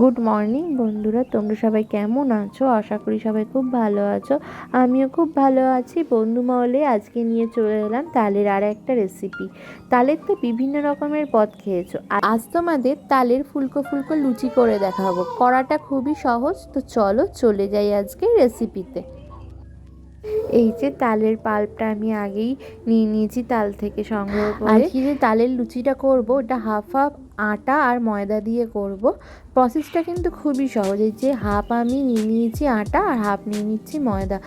Good morning বন্ধুরা, তোমরা সবাই কেমন আছো? আশা করি সবাই খুব ভালো আছো। আমিও খুব ভালো আছি। বন্ধু মহলে আজকে নিয়ে চলে এলাম তালের আর একটা রেসিপি তালের তো বিভিন্ন রকমের পদ খেয়েছো। আর আজ তোমাদের তালের ফুলকো ফুলকো লুচি করে দেখাবো। করাটা খুবই সহজ, তো চলো চলে যাই আজকে রেসিপিতে এই যে তালের পাল্পটা আমি আগেই নিয়ে নিয়েছি, তাল থেকে সংগ্রহ করে। আজকে যে তালের লুচিটা করব, ওটা হাফ হাফ আটা আর ময়দা দিয়ে করব। প্রসেসটা কিন্তু খুবই সহজ, এই যে হাফ আমি নিয়ে নিয়েছি আটা আর হাফ নিয়ে নিচ্ছি ময়দা।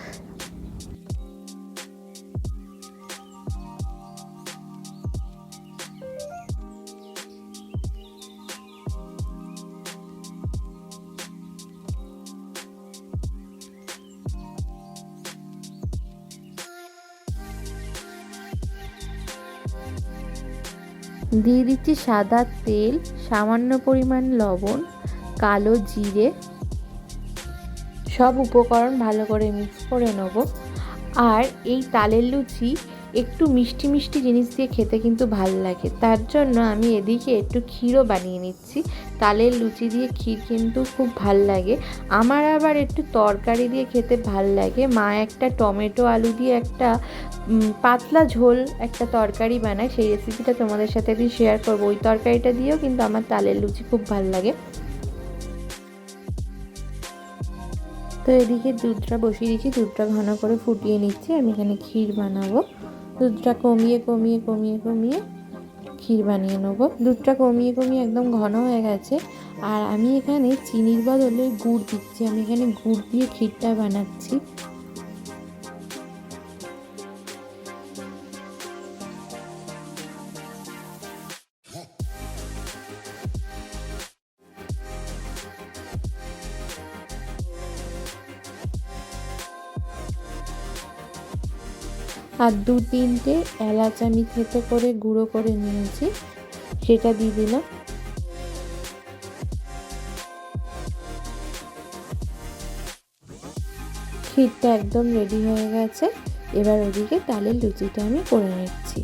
দিয়ে দিচ্ছি সাদা তেল, সামান্য পরিমাণ লবণ, কালো জিরে। সব উপকরণ ভালো করে মিক্স করে নেব। আর এই তালের লুচি একটু মিষ্টি মিষ্টি জিনিস দিয়ে খেতে কিন্তু ভালো লাগে। তার জন্য আমি এদিকে একটু ক্ষীরও বানিয়ে নিচ্ছি। তালের লুচি দিয়ে ক্ষীর কিন্তু খুব ভালো লাগে। আমার আবার একটু তরকারি দিয়ে খেতে ভালো লাগে। মা একটা টমেটো আলু দিয়ে একটা পাতলা ঝোল একটা তরকারি বানায়। সেই রেসিপিটা তোমাদের সাথে একদিন শেয়ার করব। ওই তরকারিটা দিয়েও কিন্তু আমার তালের লুচি খুব ভালো লাগে। তো এদিকে দুধটা বসিয়ে দিচ্ছি। দুধটা ঘন করে ফুটিয়ে নিচ্ছি। আমি এখানে ক্ষীর বানাবো। দুধটা কমিয়ে কমিয়ে কমিয়ে কমিয়ে ক্ষীর বানিয়ে নেব। দুধটা কমিয়ে কমিয়ে একদম ঘন হয়ে গেছে। আর আমি এখানে চিনির বদলে গুড় দিচ্ছি। আমি এখানে গুড় দিয়ে ক্ষীরটা বানাচ্ছি। আর দু তিনটে এলাচ আমি থেতে করে গুঁড়ো করে নিয়েছি। সেটা দিয়ে দিলাম। ক্ষীরটা একদম রেডি হয়ে গেছে। এবার ওদিকে তালের লুচিটা আমি করে নিচ্ছি।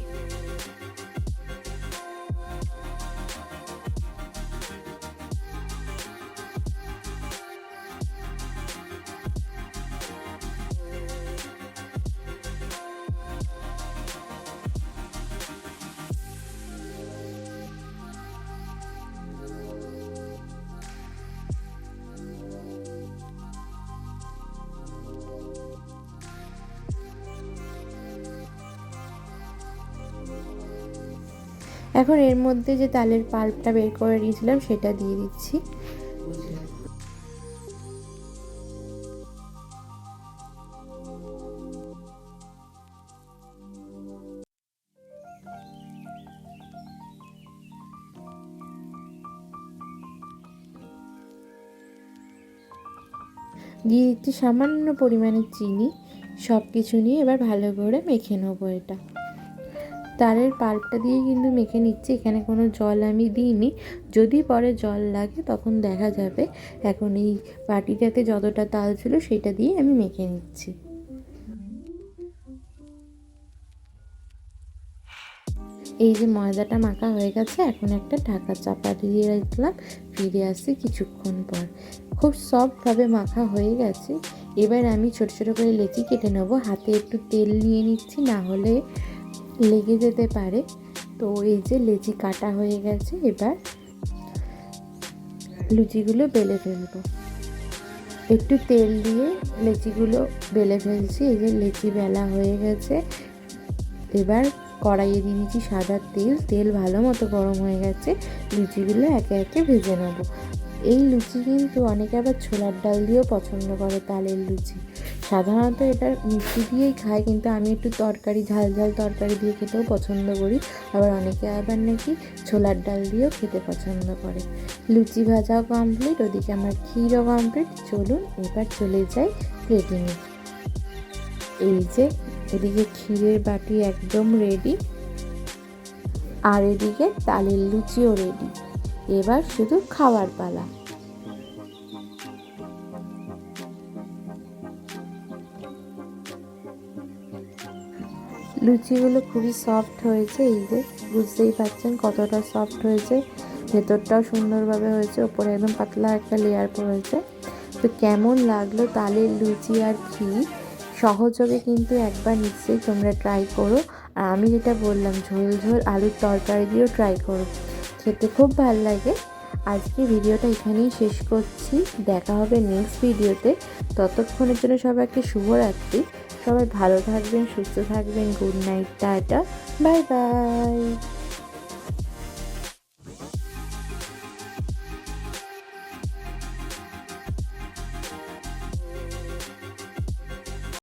এখন এর মধ্যে যে তালের পাল্পটা বের করে নিয়েছিলাম, সেটা দিয়ে দিচ্ছি। দিয়ে দিচ্ছি সামান্য পরিমাণে চিনি সব কিছু নিয়ে এবার ভালো করে মেখে নেব এটা। তারের পাল্পটা দিয়ে কিন্তু মেখে নিচ্ছি। এখানে কোনো জল আমি দিইনি। যদি পরে জল লাগে তখন দেখা যাবে। এখন এই বাটিটাতে যতটা তাল ছিল সেটা দিয়ে আমি মেখে নিচ্ছি। এই যে ময়দাটা মাখা হয়ে গেছে, এখন একটা ঢাকা চাপা দিয়ে রাখলাম। ফিরে আসছি কিছুক্ষণ পর। খুব সফটভাবে মাখা হয়ে গেছে। এবার আমি ছোট ছোট করে লেচি কেটে নেব। হাতে একটু তেল নিয়ে নিচ্ছি, না হলে লেগে যেতে পারে। তো এই যে লেচি কাটা হয়ে গেছে, এবার লুচিগুলো বেলে ফেলব। একটু তেল দিয়ে লেচিগুলো বেলে ফেলছি, এই যে লেচি বেলা হয়ে গেছে। এবার কড়াইয়ে দিয়ে দিচ্ছি সাদা তেল তেল ভালো মতো গরম হয়ে গেছে, লুচিগুলো একে একে ভেজে নেব। এই লুচি কিন্তু অনেকে আবার ছোলার ডাল দিয়েও পছন্দ করে, তালের লুচি। সাধারণত এটা মিষ্টি দিয়েই খায় কিন্তু আমি একটু তরকারি, ঝাল ঝাল তরকারি দিয়ে খেতেও পছন্দ করি। আবার অনেকে আবার নাকি ছোলার ডাল দিয়েও খেতে পছন্দ করে। লুচি ভাজাও কমপ্লিট ওদিকে আমার ক্ষীরও কমপ্লিট চলুন এবার চলে যাই প্লেটিংয়ে এই যে, এদিকে ক্ষীরের বাটি একদম রেডি আর এদিকে তালের লুচিও রেডি এবার শুধু খাওয়ার পালা। লুচিগুলো খুবই সফট হয়েছে, এই যে বুঝতেই পারছেন কতটা সফট হয়েছে। ভেতরটাও সুন্দরভাবে হয়েছে, ওপরে একদম পাতলা একটা লেয়ার পড়েছে। তো কেমন লাগল তালের লুচি আর ঘি? সহযোগে কিন্তু একবার নিশ্চয়ই তোমরা ট্রাই করো। আর আমি যেটা বললাম, ঝোল ঝোল আলুর তরকারি দিয়েও ট্রাই করো। খেতে খুব ভালো লাগে। আজকে ভিডিওটা এখানেই শেষ করছি। দেখা হবে নেক্সট ভিডিওতে ততক্ষণের জন্য সবাইকে শুভরাত্রি। সবাই ভালো থাকবেন সুস্থ থাকবেন good night tata bye bye